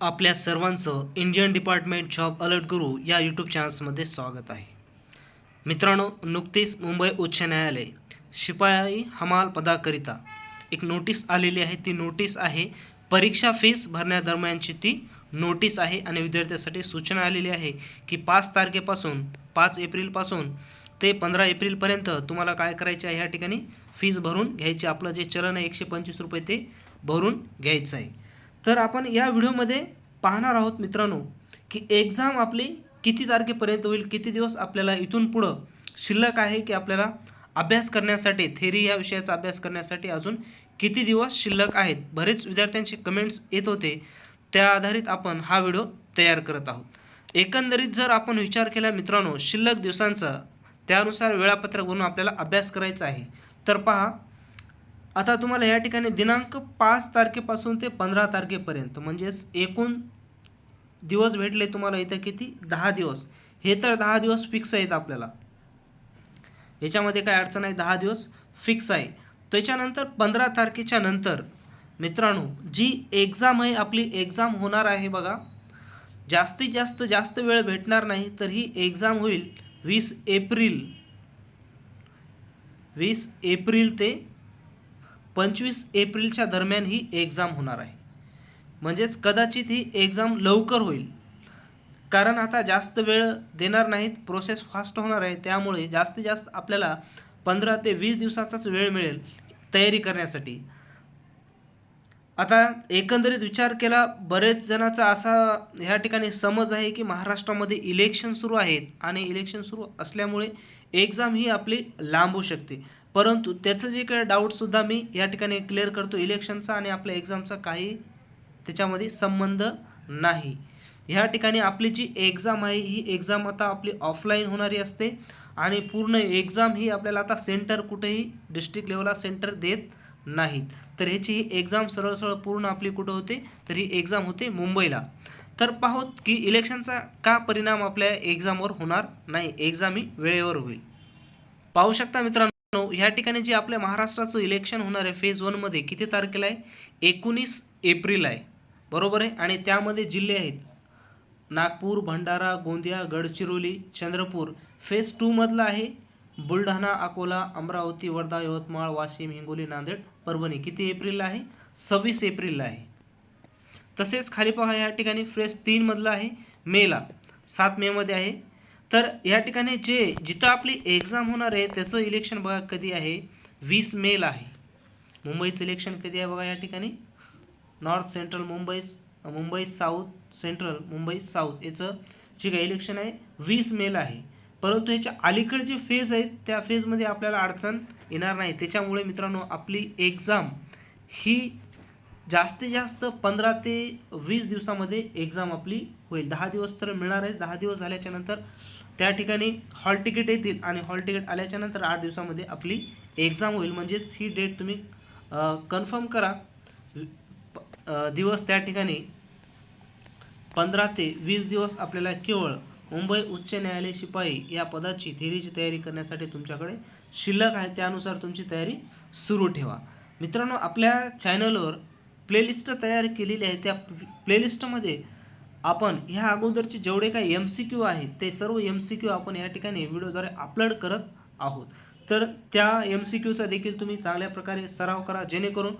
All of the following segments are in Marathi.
आपल्या सर्वांचं इंडियन डिपार्टमेंट जॉब अलर्ट गुरु या यूट्यूब चॅनल्समध्ये स्वागत आहे. मित्रांनो नुकतीच मुंबई उच्च न्यायालय शिपाई हमाल पदाकरिता एक नोटीस आलेली आहे. ती नोटीस आहे परीक्षा फीस भरण्यादरम्यानची ती नोटीस आहे आणि विद्यार्थ्यांसाठी सूचना आलेली आहे की पाच तारखेपासून पाच एप्रिलपासून ते पंधरा एप्रिलपर्यंत तुम्हाला काय करायचे आहे ह्या ठिकाणी फीस भरून घ्यायची. आपलं जे चलन आहे एकशे पंचवीस रुपये ते भरून घ्यायचं आहे. तर आपण या व्हिडिओमध्ये पाहणार आहोत मित्रांनो की एक्झाम आपली किती तारखेपर्यंत होईल किती दिवस आपल्याला इथून पुढं शिल्लक आहे की आपल्याला अभ्यास करण्यासाठी थेरी या विषयाचा अभ्यास करण्यासाठी अजून किती दिवस शिल्लक आहेत? बरेच विद्यार्थ्यांचे कमेंट्स येत होते. त्या आधारित आपण हा व्हिडिओ तयार करत आहोत. एकंदरीत जर आपण विचार केला मित्रांनो शिल्लक दिवसांचा त्यानुसार वेळापत्रक बनवून आपल्याला अभ्यास करायचा आहे तर पहा आता तुम्हाला या ठिकाणी दिनांक पाच तारखेपासून ते पंधरा तारखेपर्यंत म्हणजेच एकूण दिवस भेटले तुम्हाला इथं किती? दहा दिवस. हे तर दहा दिवस फिक्स आहेत आपल्याला. याच्यामध्ये काय अडचण आहे? दहा दिवस फिक्स आहे. त्याच्यानंतर पंधरा तारखेच्या नंतर मित्रांनो जी एक्झाम आहे आपली एक्झाम होणार आहे बघा. जास्तीत जास्त जास्त वेळ भेटणार नाही तर ही एक्झाम होईल वीस एप्रिल. वीस एप्रिल ते पंचवीस एप्रिलच्या दरम्यान ही एक्झाम होणार आहे. म्हणजेच कदाचित ही एक्झाम लवकर होईल. कारण आता जास्त वेळ देणार नाहीत प्रोसेस फास्ट होणार आहे. त्यामुळे जास्तीत जास्त आपल्याला पंधरा ते वीस दिवसाचाच वेळ मिळेल तयारी करण्यासाठी. आता एकंदरीत विचार केला बरेच जणाचा असा ह्या ठिकाणी समज आहे की महाराष्ट्रामध्ये इलेक्शन सुरू आहेत. आणि इलेक्शन सुरू असल्यामुळे एक्झाम ही आपली लांबू शकते. परंतु त्याचं जे काही डाऊटसुद्धा मी या ठिकाणी क्लिअर करतो. इलेक्शनचा आणि आपल्या एक्झामचा काही त्याच्यामध्ये संबंध नाही. ह्या ठिकाणी आपली जी एक्झाम आहे ही एक्झाम आता आपली ऑफलाईन होणारी असते आणि पूर्ण एक्झाम ही आपल्याला आता सेंटर कुठेही डिस्ट्रिक्ट लेवलला सेंटर देत नाहीत. तर ह्याची ही एक्झाम सरळ सरळ पूर्ण आपली कुठं होते? तर ही एक्झाम होते मुंबईला. तर पाहोत की इलेक्शनचा का परिणाम आपल्या एक्झामवर होणार नाही? एक्झाम ही वेळेवर होईल. पाहू शकता मित्रांनो. ह्या ठिकाणी जे आपल्या महाराष्ट्राचं इलेक्शन होणार आहे फेज वनमध्ये किती तारखेला आहे? एकोणीस एप्रिल आहे. बरोबर आहे? आणि त्यामध्ये जिल्हे आहेत. नागपूर भंडारा गोंदिया गडचिरोली चंद्रपूर. फेज टूमधला आहे बुलढाणा अकोला अमरावती वर्धा यवतमाळ वाशिम हिंगोली नांदेड परभणी. किती एप्रिलला आहे? सव्वीस एप्रिलला आहे. तसेच खाली पहा या ठिकाणी फेज तीनमधला आहे मेला. सात मेमध्ये आहे. तर या ठिकाणी जे जिथं आपली एक्झाम होणार आहे त्याचं इलेक्शन बघा कधी आहे? वीस मेला आहे. मुंबईचं इलेक्शन कधी आहे बघा या ठिकाणी? North central Mumbai Mumbai south central Mumbai south याचं जे काही इलेक्शन आहे वीस मेला आहे. परंतु ह्याच्या अलीकडे जे फेज आहेत त्या फेजमध्ये आपल्याला अडचण येणार नाही. त्याच्यामुळे मित्रांनो आपली एक्झाम ही जास्तीत जास्त पंधरा ते वीस दिवसामध्ये एक्झाम आपली होईल. दहा दिवस तर मिळणार आहे. दहा दिवस झाल्याच्यानंतर त्या ठिकाणी हॉल तिकीट येतील आणि हॉल तिकीट आल्याच्यानंतर आठ दिवसामध्ये आपली एक्झाम होईल. म्हणजेच ही डेट तुम्ही कन्फर्म करा. दिवस त्या ठिकाणी पंधरा ते वीस दिवस आपल्याला केवळ मुंबई उच्च न्यायालय शिपाई या पदाची थेरीची तयारी करण्यासाठी तुमच्याकडे शिल्लक आहे. त्यानुसार तुमची तयारी सुरू ठेवा. मित्रांनो आपल्या चॅनलवर प्लेलिस्ट तयार केलेली आहे. त्या प्लेलिस्टमध्ये आपण ह्या अगोदरचे जेवढे काही एम सी क्यू आहेत ते सर्व एम सी क्यू आपण या ठिकाणी व्हिडिओद्वारे अपलोड करत आहोत. तर त्या एम सी क्यूचा देखील तुम्ही चांगल्या प्रकारे सराव करा जेणेकरून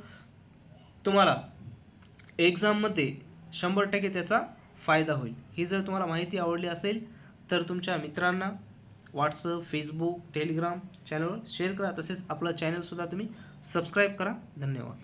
तुम्हाला एक्झाममध्ये शंभर टक्के त्याचा फायदा होईल. ही जर तुम्हाला माहिती आवडली असेल तर तुमच्या मित्रांना व्हॉट्सअप फेसबुक टेलिग्राम चॅनलवर शेअर करा. तसेच आपलं चॅनलसुद्धा तुम्ही सबस्क्राईब करा. धन्यवाद.